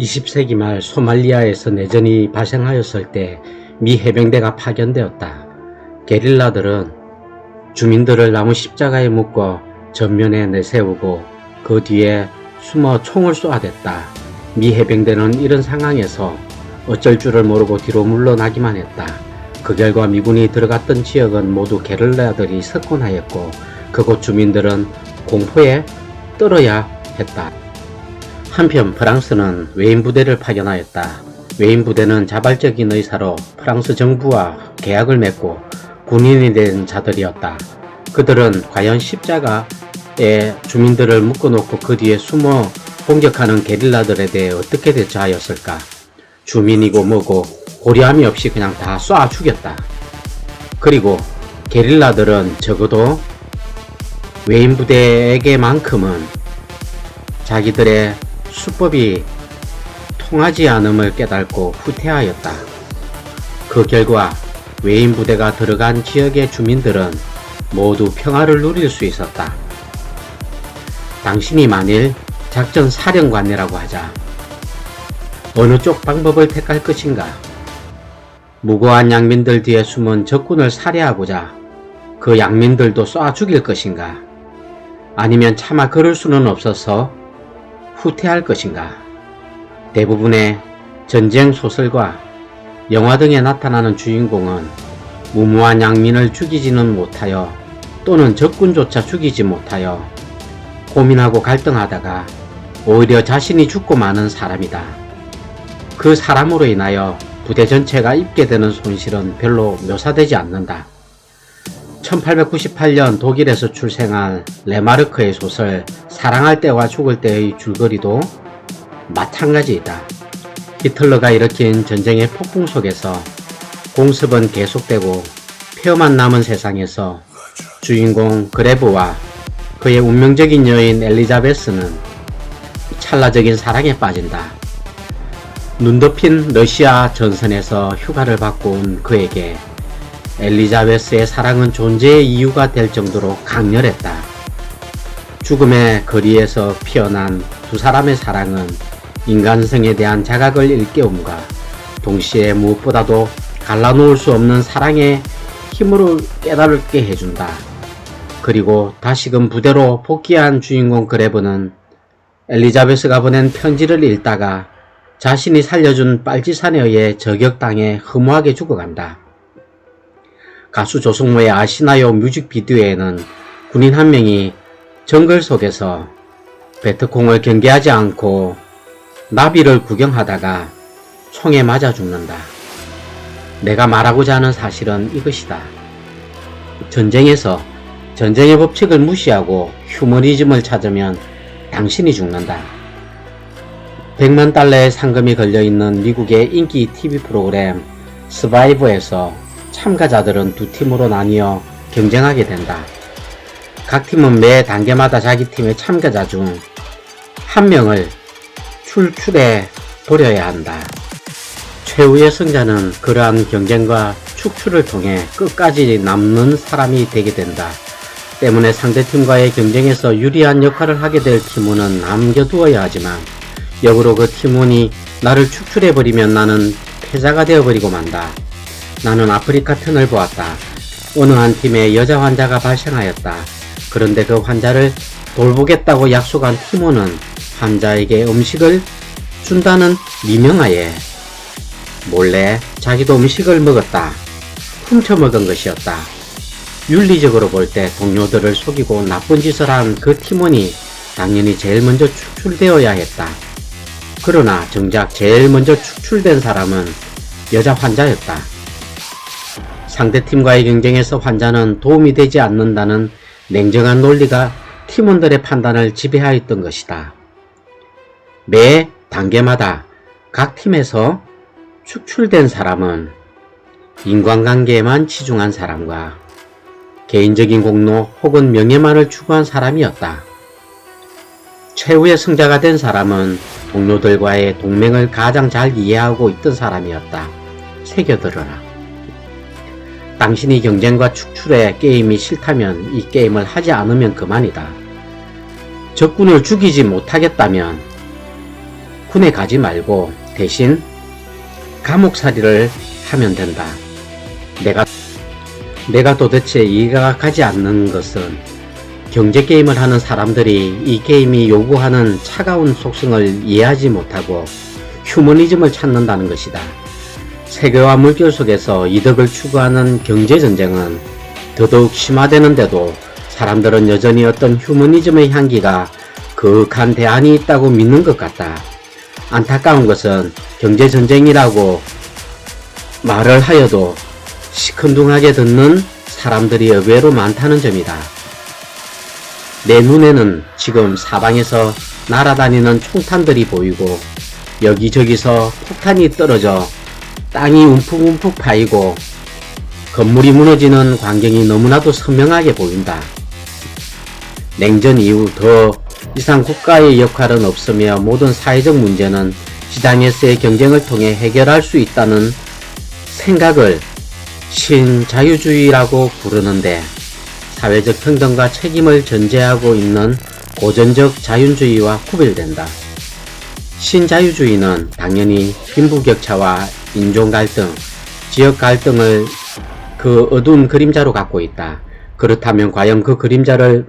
20세기 말 소말리아에서 내전이 발생하였을 때 미 해병대가 파견되었다. 게릴라들은 주민들을 나무 십자가에 묶어 전면에 내세우고 그 뒤에 숨어 총을 쏘아댔다. 미 해병대는 이런 상황에서 어쩔 줄을 모르고 뒤로 물러나기만 했다. 그 결과 미군이 들어갔던 지역은 모두 게릴라들이 석권하였고 그곳 주민들은 공포에 떨어야 했다. 한편 프랑스는 외인 부대를 파견하였다. 외인 부대는 자발적인 의사로 프랑스 정부와 계약을 맺고 군인이 된 자들이었다. 그들은 과연 십자가에 주민들을 묶어놓고 그 뒤에 숨어 공격하는 게릴라들에 대해 어떻게 대처하였을까? 주민이고 뭐고 고려함이 없이 그냥 다 쏴 죽였다. 그리고 게릴라들은 적어도 외인 부대에게만큼은 자기들의 수법이 통하지 않음을 깨닫고 후퇴하였다. 그 결과 외인 부대가 들어간 지역의 주민들은 모두 평화를 누릴 수 있었다. 당신이 만일 작전 사령관이라고 하자 어느 쪽 방법을 택할 것인가? 무고한 양민들 뒤에 숨은 적군을 살해하고자 그 양민들도 쏴 죽일 것인가? 아니면 차마 그럴 수는 없어서 후퇴할 것인가? 대부분의 전쟁 소설과 영화 등에 나타나는 주인공은 무모한 양민을 죽이지는 못하여 또는 적군조차 죽이지 못하여 고민하고 갈등하다가 오히려 자신이 죽고 마는 사람이다. 그 사람으로 인하여 부대 전체가 입게 되는 손실은 별로 묘사되지 않는다. 1898년 독일에서 출생한 레마르크의 소설 사랑할 때와 죽을 때의 줄거리도 마찬가지이다. 히틀러가 일으킨 전쟁의 폭풍 속에서 공습은 계속되고 폐허만 남은 세상에서 주인공 그레브와 그의 운명적인 여인 엘리자베스는 찰나적인 사랑에 빠진다. 눈 덮인 러시아 전선에서 휴가를 받고 온 그에게 엘리자베스의 사랑은 존재의 이유가 될 정도로 강렬했다. 죽음의 거리에서 피어난 두 사람의 사랑은 인간성에 대한 자각을 일깨움과 동시에 무엇보다도 갈라놓을 수 없는 사랑의 힘으로 깨달게 해준다. 그리고 다시금 부대로 복귀한 주인공 그레브는 엘리자베스가 보낸 편지를 읽다가 자신이 살려준 빨치산에 의해 저격당해 허무하게 죽어간다. 가수 조성모의 아시나요 뮤직비디오에는 군인 한 명이 정글 속에서 베트콩을 경계하지 않고 나비를 구경하다가 총에 맞아 죽는다. 내가 말하고자 하는 사실은 이것이다. 전쟁에서 전쟁의 법칙을 무시하고 휴머니즘을 찾으면 당신이 죽는다. 100만 달러의 상금이 걸려있는 미국의 인기 TV 프로그램 스바이브에서 참가자들은 두 팀으로 나뉘어 경쟁하게 된다. 각 팀은 매 단계마다 자기 팀의 참가자 중 한 명을 출출해 버려야 한다. 최후의 승자는 그러한 경쟁과 축출을 통해 끝까지 남는 사람이 되게 된다. 때문에 상대팀과의 경쟁에서 유리한 역할을 하게 될 팀원은 남겨두어야 하지만 역으로 그 팀원이 나를 축출해버리면 나는 패자가 되어버리고 만다. 나는 아프리카 편을 보았다. 어느 한 팀에 여자 환자가 발생하였다. 그런데 그 환자를 돌보겠다고 약속한 팀원은 환자에게 음식을 준다는 미명하에 몰래 자기도 음식을 먹었다. 훔쳐 먹은 것이었다. 윤리적으로 볼 때 동료들을 속이고 나쁜 짓을 한 그 팀원이 당연히 제일 먼저 축출되어야 했다. 그러나 정작 제일 먼저 축출된 사람은 여자 환자였다. 상대팀과의 경쟁에서 환자는 도움이 되지 않는다는 냉정한 논리가 팀원들의 판단을 지배하였던 것이다. 매 단계마다 각 팀에서 축출된 사람은 인간관계에만 치중한 사람과 개인적인 공로 혹은 명예만을 추구한 사람이었다. 최후의 승자가 된 사람은 동료들과의 동맹을 가장 잘 이해하고 있던 사람이었다. 새겨들어라. 당신이 경쟁과 축출의 게임이 싫다면 이 게임을 하지 않으면 그만이다. 적군을 죽이지 못하겠다면 군에 가지 말고 대신 감옥살이를 하면 된다. 내가 내가 도대체 이해가 가지 않는 것은 경제 게임을 하는 사람들이 이 게임이 요구하는 차가운 속성을 이해하지 못하고 휴머니즘을 찾는다는 것이다. 세계와 물결 속에서 이득을 추구하는 경제 전쟁은 더더욱 심화되는데도 사람들은 여전히 어떤 휴머니즘의 향기가 그윽한 대안이 있다고 믿는 것 같다. 안타까운 것은 경제 전쟁이라고 말을 하여도 시큰둥하게 듣는 사람들이 의외로 많다는 점이다. 내 눈에는 지금 사방에서 날아다니는 총탄들이 보이고 여기저기서 폭탄이 떨어져 땅이 움푹움푹 파이고 건물이 무너지는 광경이 너무나도 선명하게 보인다. 냉전 이후 더 이상 국가의 역할은 없으며 모든 사회적 문제는 시장에서의 경쟁을 통해 해결할 수 있다는 생각을 신자유주의라고 부르는데 사회적 평등과 책임을 전제하고 있는 고전적 자윤주의와 구별된다. 신자유주의는 당연히 빈부격차와 인종 갈등, 지역 갈등을 그 어두운 그림자로 갖고 있다. 그렇다면 과연 그 그림자를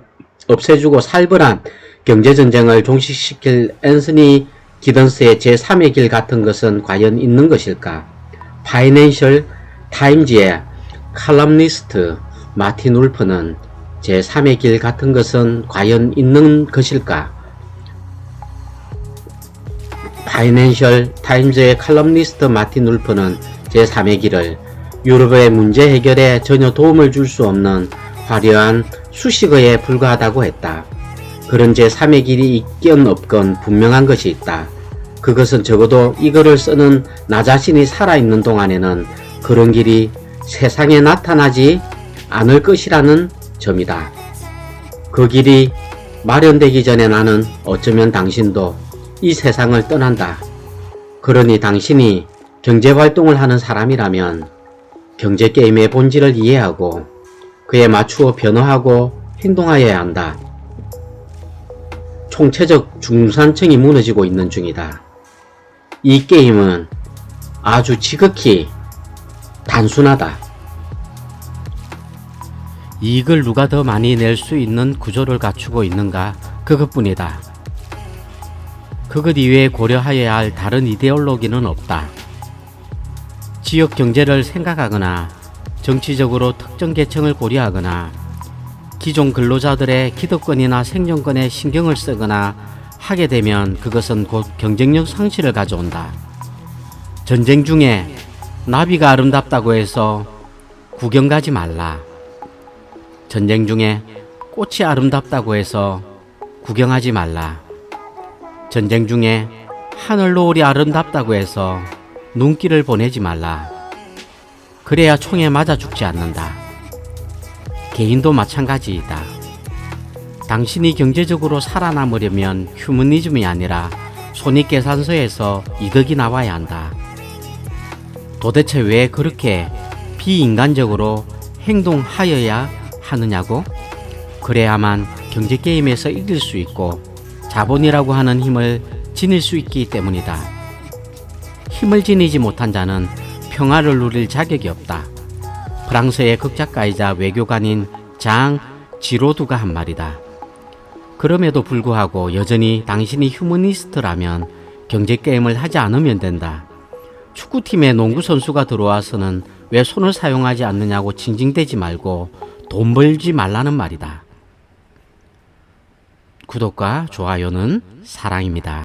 없애주고 살벌한 경제전쟁을 종식시킬 앤서니 기던스의 제3의 길 같은 것은 과연 있는 것일까? 파이낸셜 타임즈의 칼럼니스트 마틴 울프는 제3의 길 같은 것은 과연 있는 것일까? 파이낸셜 타임즈의 칼럼니스트 마틴 울프는 제3의 길을 유럽의 문제 해결에 전혀 도움을 줄 수 없는 화려한 수식어에 불과하다고 했다. 그런 제3의 길이 있건 없건 분명한 것이 있다. 그것은 적어도 이거를 쓰는 나 자신이 살아있는 동안에는 그런 길이 세상에 나타나지 않을 것이라는 점이다. 그 길이 마련되기 전에 나는 어쩌면 당신도 이 세상을 떠난다. 그러니 당신이 경제활동을 하는 사람이라면 경제게임의 본질을 이해하고 그에 맞추어 변화하고 행동하여야 한다. 총체적 중산층이 무너지고 있는 중이다. 이 게임은 아주 지극히 단순하다. 이익을 누가 더 많이 낼 수 있는 구조를 갖추고 있는가 그것뿐이다. 그것 이외에 고려하여야 할 다른 이데올로기는 없다. 지역 경제를 생각하거나 정치적으로 특정 계층을 고려하거나 기존 근로자들의 기득권이나 생존권에 신경을 쓰거나 하게 되면 그것은 곧 경쟁력 상실을 가져온다. 전쟁 중에 나비가 아름답다고 해서 구경 가지 말라. 전쟁 중에 꽃이 아름답다고 해서 구경하지 말라. 전쟁 중에 하늘 노을이 아름답다고 해서 눈길을 보내지 말라. 그래야 총에 맞아 죽지 않는다. 개인도 마찬가지이다. 당신이 경제적으로 살아남으려면 휴머니즘이 아니라 손익계산서에서 이득이 나와야 한다. 도대체 왜 그렇게 비인간적으로 행동하여야 하느냐고? 그래야만 경제게임에서 이길 수 있고 자본이라고 하는 힘을 지닐 수 있기 때문이다. 힘을 지니지 못한 자는 평화를 누릴 자격이 없다. 프랑스의 극작가이자 외교관인 장 지로두가 한 말이다. 그럼에도 불구하고 여전히 당신이 휴머니스트라면 경제게임을 하지 않으면 된다. 축구팀에 농구 선수가 들어와서는 왜 손을 사용하지 않느냐고 징징대지 말고 돈 벌지 말라는 말이다. 구독과 좋아요는 사랑입니다.